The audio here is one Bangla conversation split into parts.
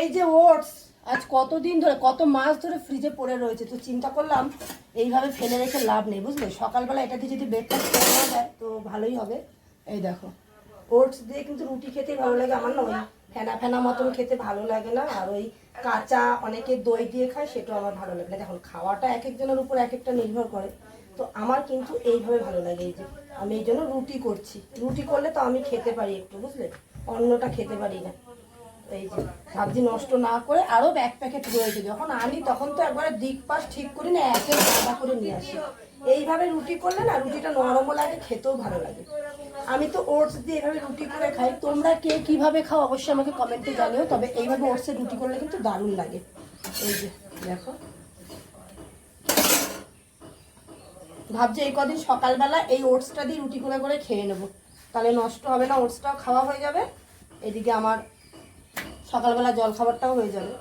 এই যে ওটস, আজ কতদিন ধরে, কত মাস ধরে ফ্রিজে পড়ে রয়েছে? তো চিন্তা করলাম, এইভাবে ফেলে রেখে লাভ নেই, বুঝলে? সকালবেলা এটা দিয়ে যদি ব্রেকফাস্ট করা যায়, তো ভালোই হবে। এই দেখো, ওটস দিয়ে কিন্তু রুটি খেতে ভালো লাগে আমার না ফেনা ফেনা মতন খেতে ভালো লাগে না, আর ওই কাঁচা অনেকে দই দিয়ে খায়, সেটাও আমার ভালো লাগে না। দেখুন খাওয়াটা এক একজনের উপর এক একটা নির্ভর করে। তো আমার কিন্তু এইভাবে ভালো লাগে এই যে, আমি এই জন্য রুটি করছি। রুটি করলে তো আমি খেতে পারি একটু, বুঝলে? অন্যটা খেতে পারি না। এই ভাবছি নষ্ট না করে আরও ব্যাগ প্যাকেট রয়েছে যখন আনি, তখন তো একবারে দিক পাশ ঠিক করি না, একে আলাদা করে নিয়ে আসি। এইভাবে রুটি করলে না, রুটিটা নরমও লাগে, খেতেও ভালো লাগে। আমি তো ওটস দিয়ে এইভাবে রুটি করে খাই। তোমরা কে কীভাবে খাও অবশ্যই আমাকে কমেন্টে জানিও, তবে এইভাবে ওটসের রুটি করলে কিন্তু দারুণ লাগে। এই যে, দেখো। ভাবছি এই কদিন সকালবেলা এই ওটসটা দিয়ে রুটি করে করে খেয়ে নেব। তাহলে নষ্ট হবে না ওটসটাও খাওয়া হয়ে যাবে। এদিকে আমার সকালবেলা জল খাবারটাও হয়ে যাবে।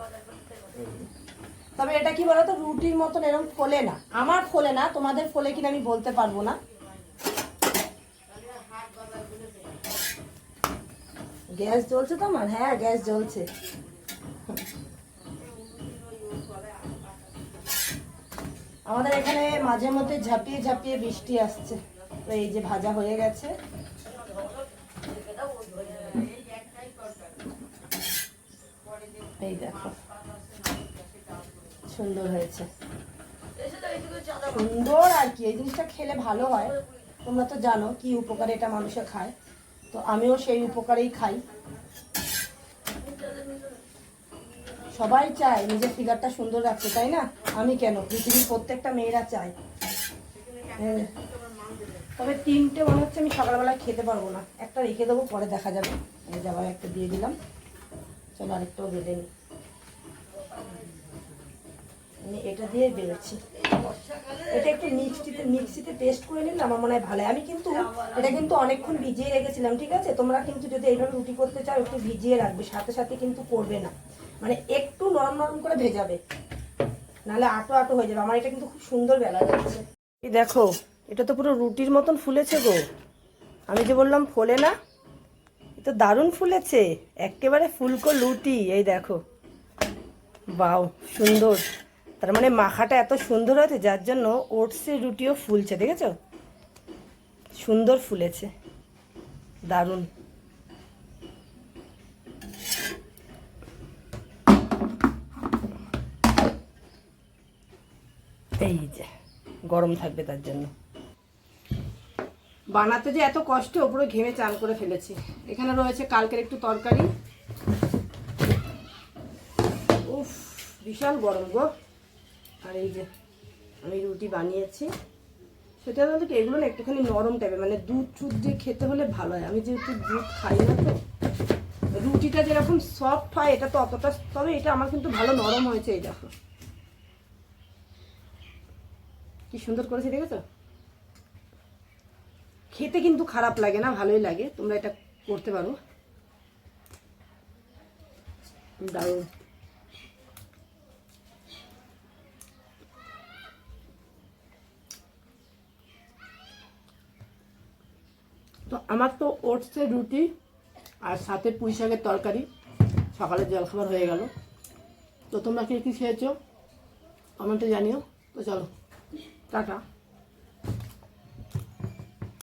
তবে এটা কি বলতো? রুটির মতন এরকম ফোলে না। আমার ফোলে না, তোমাদের ফোলে কিনা আমি বলতে পারব না। গ্যাস জ্বলছে তো আমার? হ্যাঁ গ্যাস জ্বলছে। আমাদের এখানে মাঝে মধ্যে ঝাঁপিয়ে ঝাঁপিয়ে বৃষ্টি আসছে। তো এই যে ভাজা হয়ে গেছে। এই দেখো। সুন্দর হয়েছে। সুন্দর আর কি, এই জিনিসটা খেলে ভালো হয়। তোমরা তো জানো কি উপকারে এটা মানুষে খায়। তো আমিও সেই উপকারেই খাই। সবাই চায় নিজের ফিগারটা সুন্দর রাখতে, তাই না? আমি কেন? পৃথিবীর প্রত্যেকটা মেয়েরা চায়। হ্যাঁ। তবে তিনটে মনে হচ্ছে আমি সকালবেলা খেতে পারব না। একটা রেখে দেবো, পরে দেখা যাবে। এই যে আবার একটা দিয়ে দিলাম। চলো, আরেকটাও বেঁধে নিই আমি এটা দিয়ে বেরোচ্ছি। এটা একটু মিক্সিতে মিক্সিতে টেস্ট করে নিলে আমার মনে হয় ভালো। আমি কিন্তু এটা কিন্তু অনেকক্ষণ ভিজিয়ে রেখেছিলাম, ঠিক আছে? তোমরা কিন্তু যদি এইভাবে রুটি করতে চাও, একটু ভিজিয়ে রাখবে। সাথে সাথে কিন্তু করবে না। মানে একটু নরম নরম করে ভেজাবে। নাহলে আটো আটো হয়ে যাবে। আমার এটা কিন্তু খুব সুন্দর বেলা যাচ্ছে দেখো, এটা তো পুরো রুটির মতন ফুলেছে গো। আমি যে বললাম ফোলে না তো দারুণ ফুলেছে। একেবারে ফুলকো লুটি, এই দেখো। বাও, সুন্দর। তার মানে মাখাটা এত সুন্দর হয়েছে, যার জন্য ওটসের রুটিও ফুলছে, দেখেছ? সুন্দর ফুলেছে। দারুণ। এই যে, গরম থাকবে তার জন্য। বানাতে যে এত কষ্ট ওপরে ঘেমে চান করে ফেলেছি। এখানে রয়েছে কালকের একটু তরকারি। উফ, বিশাল গরম গো। আর এই যে আমি রুটি বানিয়েছি। সেটা বলতে কি, এগুলো না একটুখানি নরম টাইপের মানে দুধ টুধ দিয়ে খেতে হলে ভালো হয়। আমি যেহেতু দুধ খাই না তো, রুটিটা যেরকম সফট হয়, এটা তো অতটা তবে এটা আমার কিন্তু ভালো নরম হয়েছে, এই দেখো। কি সুন্দর করেছে, দেখেছ? খেতে কিন্তু খারাপ লাগে না, ভালোই লাগে। তোমরা এটা করতে পারো। দারুণ। তো আমার তো ওটসের রুটি আর সাথে পুঁই শাকের তরকারি। সকালের জলখাবার হয়ে গেল। তো তোমরা কে কী খেয়েছো? কমেন্টে জানিও। তো চলো, টাটা।